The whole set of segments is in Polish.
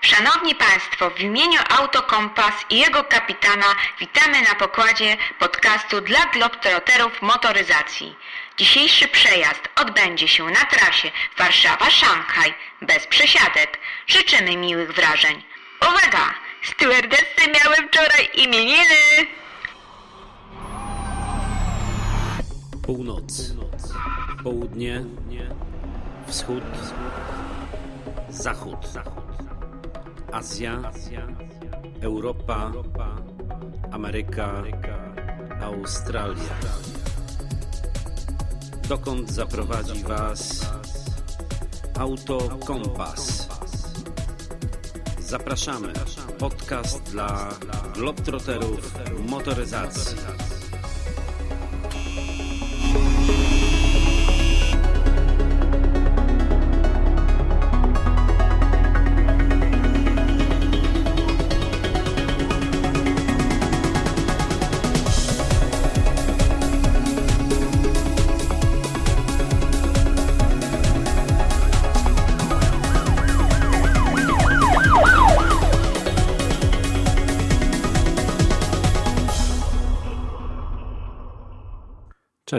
Szanowni Państwo, w imieniu Autokompas i jego kapitana witamy na pokładzie podcastu dla Globetrotterów motoryzacji. Dzisiejszy przejazd odbędzie się na trasie Warszawa-Szanghaj bez przesiadek. Życzymy miłych wrażeń. Uwaga! Stewardessy miały wczoraj imieniny! Północ, południe, wschód, zachód, Azja, Europa, Ameryka, Australia. Dokąd zaprowadzi Was Auto Kompas? Zapraszamy. Podcast dla Globetrotterów motoryzacji.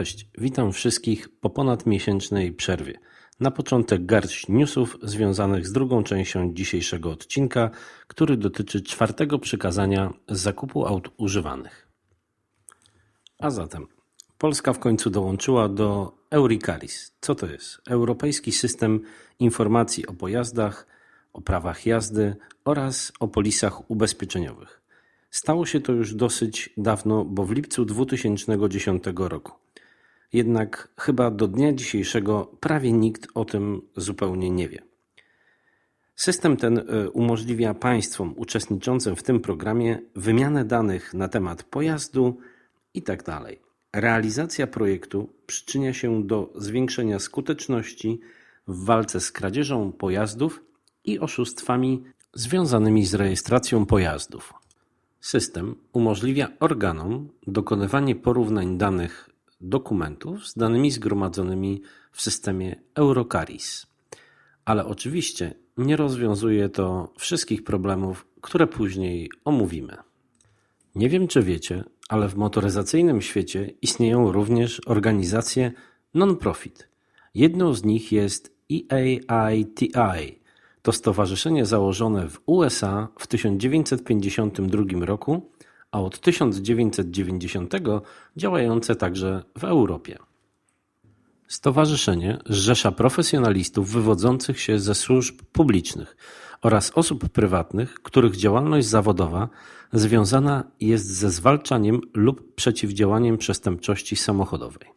Cześć, witam wszystkich po ponadmiesięcznej przerwie. Na początek garść newsów związanych z drugą częścią dzisiejszego odcinka, który dotyczy czwartego przykazania z zakupu aut używanych. A zatem, Polska w końcu dołączyła do Euricaris. Co to jest? Europejski system informacji o pojazdach, o prawach jazdy oraz o polisach ubezpieczeniowych. Stało się to już dosyć dawno, bo w lipcu 2010 roku. Jednak chyba do dnia dzisiejszego prawie nikt o tym zupełnie nie wie. System ten y, umożliwia państwom uczestniczącym w tym programie wymianę danych na temat pojazdu itd. Realizacja projektu przyczynia się do zwiększenia skuteczności w walce z kradzieżą pojazdów i oszustwami związanymi z rejestracją pojazdów. System umożliwia organom dokonywanie porównań danych dokumentów z danymi zgromadzonymi w systemie Eurocaris. Ale oczywiście nie rozwiązuje to wszystkich problemów, które później omówimy. Nie wiem, czy wiecie, ale w motoryzacyjnym świecie istnieją również organizacje non-profit. Jedną z nich jest EAITI. To stowarzyszenie założone w USA w 1952 roku, a od 1990 działające także w Europie. Stowarzyszenie zrzesza profesjonalistów wywodzących się ze służb publicznych oraz osób prywatnych, których działalność zawodowa związana jest ze zwalczaniem lub przeciwdziałaniem przestępczości samochodowej.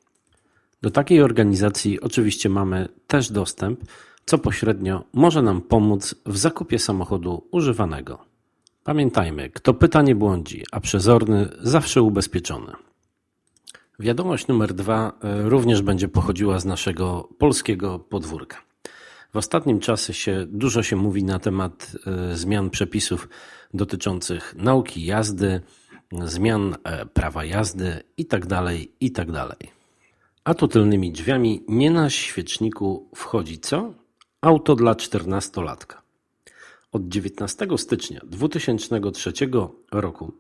Do takiej organizacji oczywiście mamy też dostęp, co pośrednio może nam pomóc w zakupie samochodu używanego. Pamiętajmy, kto pyta nie błądzi, a przezorny zawsze ubezpieczony. Wiadomość numer dwa e, również będzie pochodziła z naszego polskiego podwórka. W ostatnim czasie się, dużo się mówi na temat e, zmian przepisów dotyczących nauki jazdy, zmian e, prawa jazdy itd. itd. A tu tylnymi drzwiami nie na świeczniku wchodzi co? Auto dla czternastolatka. Od 19 stycznia 2003 roku,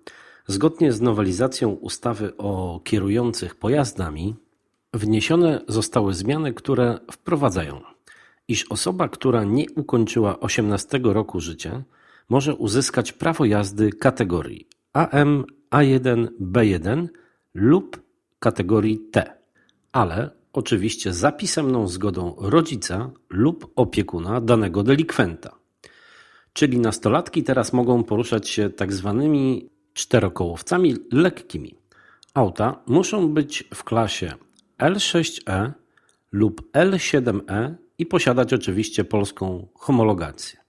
zgodnie z nowelizacją ustawy o kierujących pojazdami, wniesione zostały zmiany, które wprowadzają, iż osoba, która nie ukończyła 18 roku życia, może uzyskać prawo jazdy kategorii AM, A1, B1 lub kategorii T, ale oczywiście za pisemną zgodą rodzica lub opiekuna danego delikwenta. Czyli nastolatki teraz mogą poruszać się tak zwanymi czterokołowcami lekkimi. Auta muszą być w klasie L6E lub L7E i posiadać oczywiście polską homologację.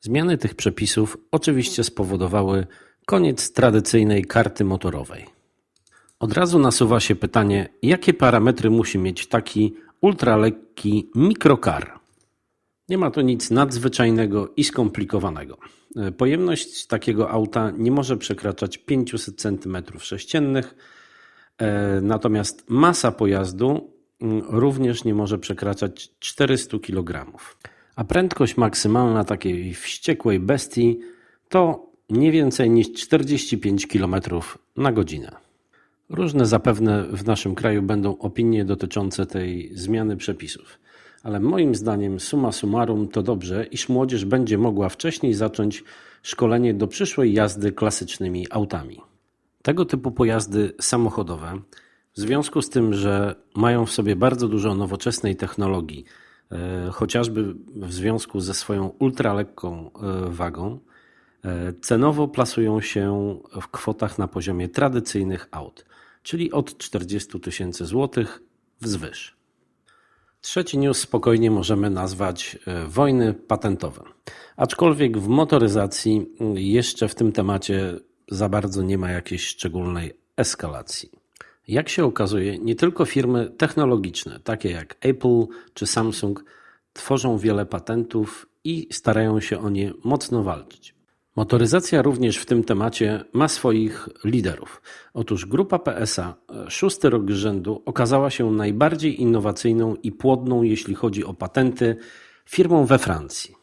Zmiany tych przepisów oczywiście spowodowały koniec tradycyjnej karty motorowej. Od razu nasuwa się pytanie, jakie parametry musi mieć taki ultralekki mikrocar? Nie ma to nic nadzwyczajnego i skomplikowanego. E, Pojemność takiego auta nie może przekraczać 500 cm3, e, natomiast masa pojazdu mm, również nie może przekraczać 400 kg. a prędkość maksymalna takiej wściekłej bestii to nie więcej niż 45 km na godzinę. Różne zapewne w naszym kraju będą opinie dotyczące tej zmiany przepisów, ale moim zdaniem summa summarum to dobrze, iż młodzież będzie mogła wcześniej zacząć szkolenie do przyszłej jazdy klasycznymi autami. Tego typu pojazdy samochodowe, w związku z tym, że mają w sobie bardzo dużo nowoczesnej technologii, e, chociażby w związku ze swoją ultralekką e, wagą, e, cenowo plasują się w kwotach na poziomie tradycyjnych aut, czyli od 40 tysięcy złotych wzwyż. Trzeci news spokojnie możemy nazwać e, wojny patentowe. Aczkolwiek w motoryzacji mm, jeszcze w tym temacie za bardzo nie ma jakiejś szczególnej eskalacji. Jak się okazuje, nie tylko firmy technologiczne, takie jak Apple czy Samsung, tworzą wiele patentów i starają się o nie mocno walczyć. Motoryzacja również w tym temacie ma swoich liderów. Otóż grupa PSA szósty rok z rzędu okazała się najbardziej innowacyjną i płodną, jeśli chodzi o patenty, firmą we Francji.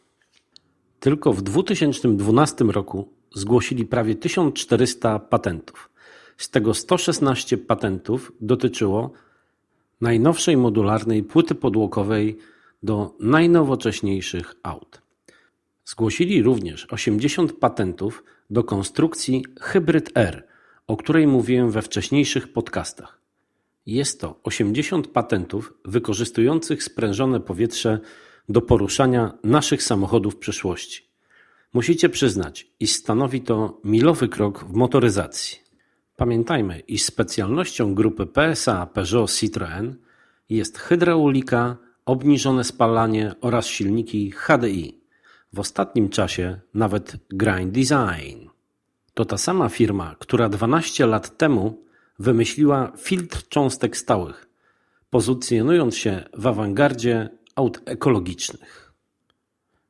Tylko w 2012 roku zgłosili prawie 1400 patentów. Z tego 116 patentów dotyczyło najnowszej modularnej płyty podłokowej do najnowocześniejszych aut. Zgłosili również 80 patentów do konstrukcji Hybrid R, o której mówiłem we wcześniejszych podcastach. Jest to 80 patentów wykorzystujących sprężone powietrze do poruszania naszych samochodów w przyszłości. Musicie przyznać, iż stanowi to milowy krok w motoryzacji. Pamiętajmy, iż specjalnością grupy PSA Peugeot Citroën jest hydraulika, obniżone spalanie oraz silniki HDI. W ostatnim czasie nawet Grind Design. To ta sama firma, która 12 lat temu wymyśliła filtr cząstek stałych, pozycjonując się w awangardzie aut ekologicznych.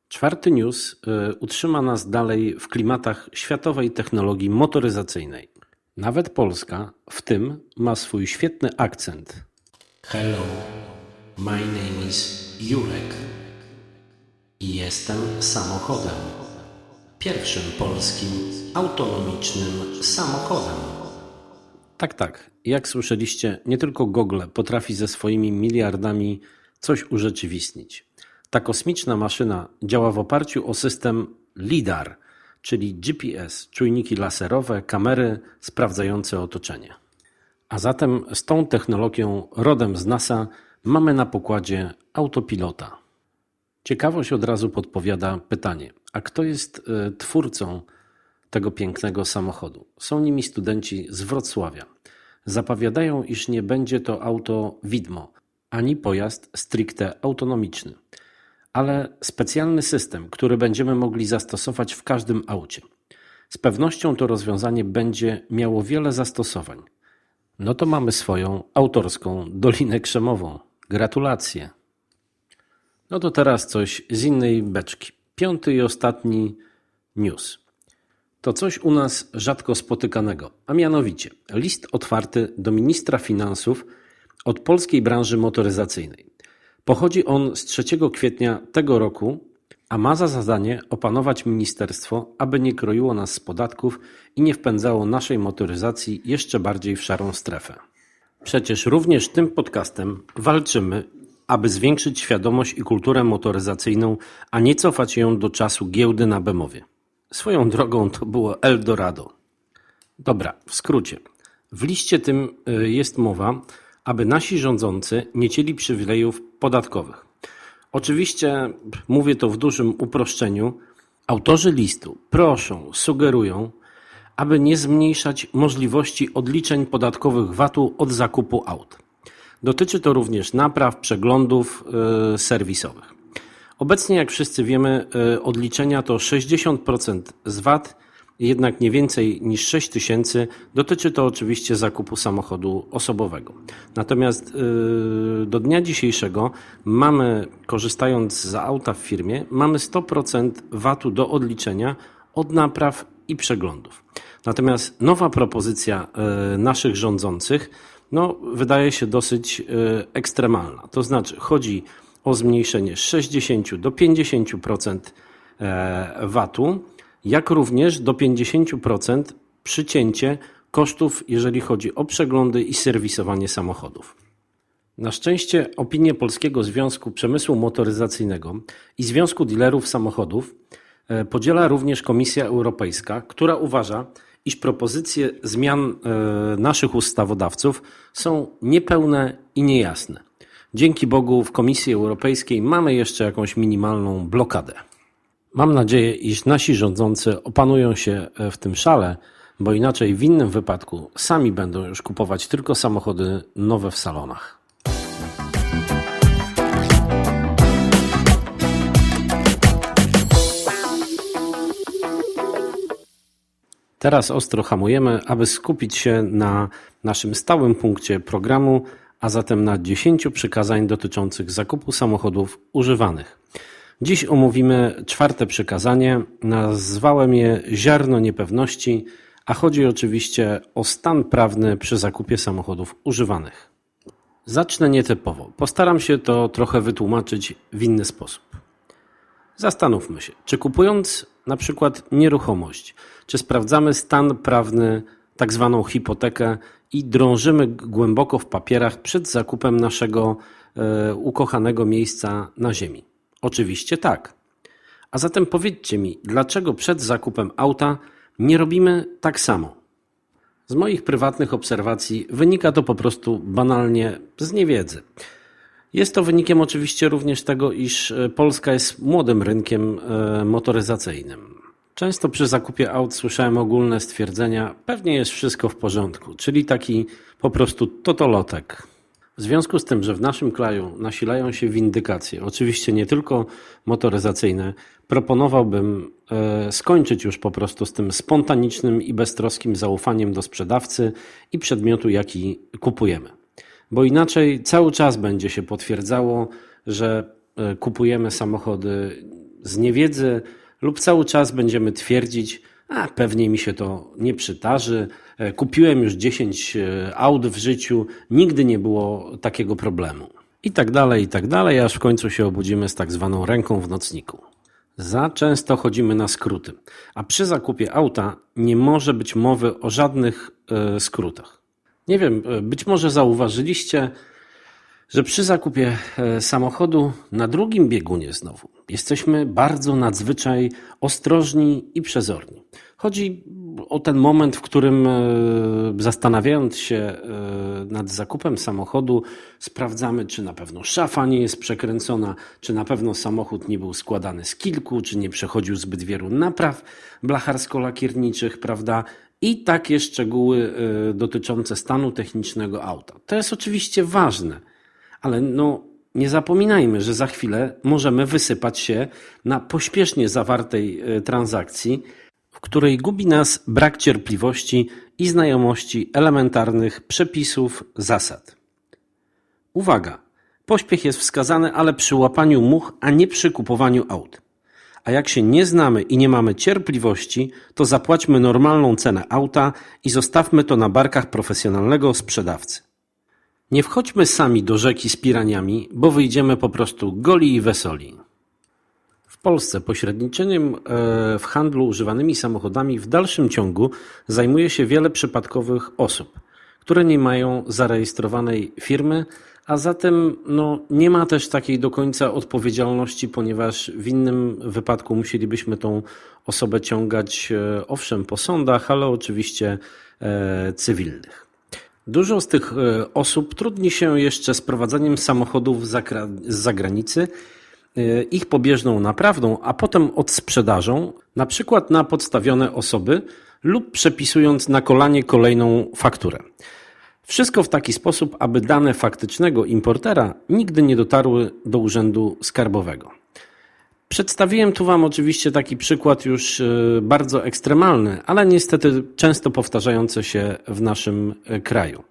Czwarty news y, utrzyma nas dalej w klimatach światowej technologii motoryzacyjnej. Nawet Polska w tym ma swój świetny akcent. Hello, my name is Jurek jestem samochodem. Pierwszym polskim autonomicznym samochodem. Tak, tak. Jak słyszeliście, nie tylko Google potrafi ze swoimi miliardami coś urzeczywistnić. Ta kosmiczna maszyna działa w oparciu o system LIDAR, czyli GPS, czujniki laserowe, kamery sprawdzające otoczenie. A zatem z tą technologią rodem z NASA mamy na pokładzie autopilota. Ciekawość od razu podpowiada pytanie: a kto jest e, twórcą tego pięknego samochodu? Są nimi studenci z Wrocławia. Zapowiadają, iż nie będzie to auto widmo, ani pojazd stricte autonomiczny, ale specjalny system, który będziemy mogli zastosować w każdym aucie. Z pewnością to rozwiązanie będzie miało wiele zastosowań. No to mamy swoją autorską Dolinę Krzemową. Gratulacje. No to teraz coś z innej beczki. Piąty i ostatni news. To coś u nas rzadko spotykanego, a mianowicie list otwarty do ministra finansów od polskiej branży motoryzacyjnej. Pochodzi on z 3 kwietnia tego roku, a ma za zadanie opanować ministerstwo, aby nie kroiło nas z podatków i nie wpędzało naszej motoryzacji jeszcze bardziej w szarą strefę. Przecież również tym podcastem walczymy, aby zwiększyć świadomość i kulturę motoryzacyjną, a nie cofać ją do czasu giełdy na Bemowie. Swoją drogą to było Eldorado. Dobra, w skrócie. W liście tym y, jest mowa, aby nasi rządzący nie cieli przywilejów podatkowych. Oczywiście mówię to w dużym uproszczeniu. Autorzy listu proszą, sugerują, aby nie zmniejszać możliwości odliczeń podatkowych VAT-u od zakupu aut. Dotyczy to również napraw, przeglądów y, serwisowych. Obecnie, jak wszyscy wiemy, y, odliczenia to 60% z VAT, jednak nie więcej niż 6 tysięcy. Dotyczy to oczywiście zakupu samochodu osobowego. Natomiast y, do dnia dzisiejszego mamy, korzystając z auta w firmie, mamy 100% VAT-u do odliczenia od napraw i przeglądów. Natomiast nowa propozycja naszych rządzących no, wydaje się dosyć y, ekstremalna. To znaczy, chodzi o zmniejszenie z 60 do 50% e, VAT-u, jak również do 50% przycięcie kosztów, jeżeli chodzi o przeglądy i serwisowanie samochodów. Na szczęście opinie Polskiego Związku Przemysłu Motoryzacyjnego i Związku Dealerów Samochodów e, podziela również Komisja Europejska, która uważa, iż propozycje zmian e, naszych ustawodawców są niepełne i niejasne. Dzięki Bogu w Komisji Europejskiej mamy jeszcze jakąś minimalną blokadę. Mam nadzieję, iż nasi rządzący opanują się e, w tym szale, bo inaczej w innym wypadku sami będą już kupować tylko samochody nowe w salonach. Teraz ostro hamujemy, aby skupić się na naszym stałym punkcie programu, a zatem na 10 przykazań dotyczących zakupu samochodów używanych. Dziś omówimy czwarte przykazanie. Nazwałem je ziarno niepewności, a chodzi oczywiście o stan prawny przy zakupie samochodów używanych. Zacznę nietypowo. Postaram się to trochę wytłumaczyć w inny sposób. Zastanówmy się, czy kupując na przykład nieruchomość, czy sprawdzamy stan prawny, tak zwaną hipotekę i drążymy głęboko w papierach przed zakupem naszego e, ukochanego miejsca na ziemi? Oczywiście tak. A zatem powiedzcie mi, dlaczego przed zakupem auta nie robimy tak samo? Z moich prywatnych obserwacji wynika to po prostu banalnie z niewiedzy. Jest to wynikiem oczywiście również tego, iż e, Polska jest młodym rynkiem e, motoryzacyjnym. Często przy zakupie aut słyszałem ogólne stwierdzenia, pewnie jest wszystko w porządku, czyli taki po prostu totolotek. W związku z tym, że w naszym kraju nasilają się windykacje, oczywiście nie tylko motoryzacyjne, proponowałbym e, skończyć już po prostu z tym spontanicznym i beztroskim zaufaniem do sprzedawcy i przedmiotu, jaki kupujemy. Bo inaczej cały czas będzie się potwierdzało, że e, kupujemy samochody z niewiedzy, lub cały czas będziemy twierdzić, a pewnie mi się to nie przydarzy. E, Kupiłem już 10 e, aut w życiu, nigdy nie było takiego problemu. I tak dalej, i tak dalej, aż w końcu się obudzimy z tak zwaną ręką w nocniku. Za często chodzimy na skróty, a przy zakupie auta nie może być mowy o żadnych skrótach. Nie wiem, e, być może zauważyliście, że przy zakupie e, samochodu na drugim biegunie znowu jesteśmy bardzo nadzwyczaj ostrożni i przezorni. Chodzi o ten moment, w którym e, zastanawiając się nad zakupem samochodu, sprawdzamy, czy na pewno szafa nie jest przekręcona, czy na pewno samochód nie był składany z kilku, czy nie przechodził zbyt wielu napraw blacharsko-lakierniczych, prawda? I takie szczegóły dotyczące stanu technicznego auta. To jest oczywiście ważne ale no, nie zapominajmy, że za chwilę możemy wysypać się na pośpiesznie zawartej e, transakcji, w której gubi nas brak cierpliwości i znajomości elementarnych przepisów, zasad. Uwaga! Pośpiech jest wskazany, ale przy łapaniu much, a nie przy kupowaniu aut. A jak się nie znamy i nie mamy cierpliwości, to zapłaćmy normalną cenę auta i zostawmy to na barkach profesjonalnego sprzedawcy. Nie wchodźmy sami do rzeki z piraniami, bo wyjdziemy po prostu goli i wesoli. W Polsce pośredniczeniem e, w handlu używanymi samochodami w dalszym ciągu zajmuje się wiele przypadkowych osób, które nie mają zarejestrowanej firmy, a zatem no, nie ma też takiej do końca odpowiedzialności, ponieważ w innym wypadku musielibyśmy tą osobę ciągać, e, owszem, po sądach, ale oczywiście e, cywilnych. Dużo z tych e, osób trudni się jeszcze z prowadzeniem samochodów z zagranicy, ich pobieżną naprawą, a potem odsprzedażą, na przykład na podstawione osoby lub przepisując na kolanie kolejną fakturę. Wszystko w taki sposób, aby dane faktycznego importera nigdy nie dotarły do urzędu skarbowego. Przedstawiłem tu Wam oczywiście taki przykład już e, bardzo ekstremalny, ale niestety często powtarzający się w naszym e, kraju.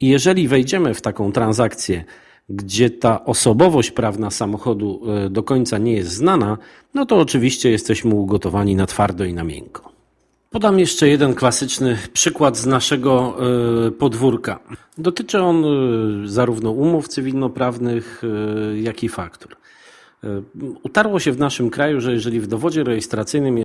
I jeżeli wejdziemy w taką transakcję, gdzie ta osobowość prawna samochodu e, do końca nie jest znana, no to oczywiście jesteśmy ugotowani na twardo i na miękko. Podam jeszcze jeden klasyczny przykład z naszego e, podwórka. Dotyczy on e, zarówno umów cywilnoprawnych, e, jak i faktur. Utarło się w naszym kraju, że jeżeli w dowodzie rejestracyjnym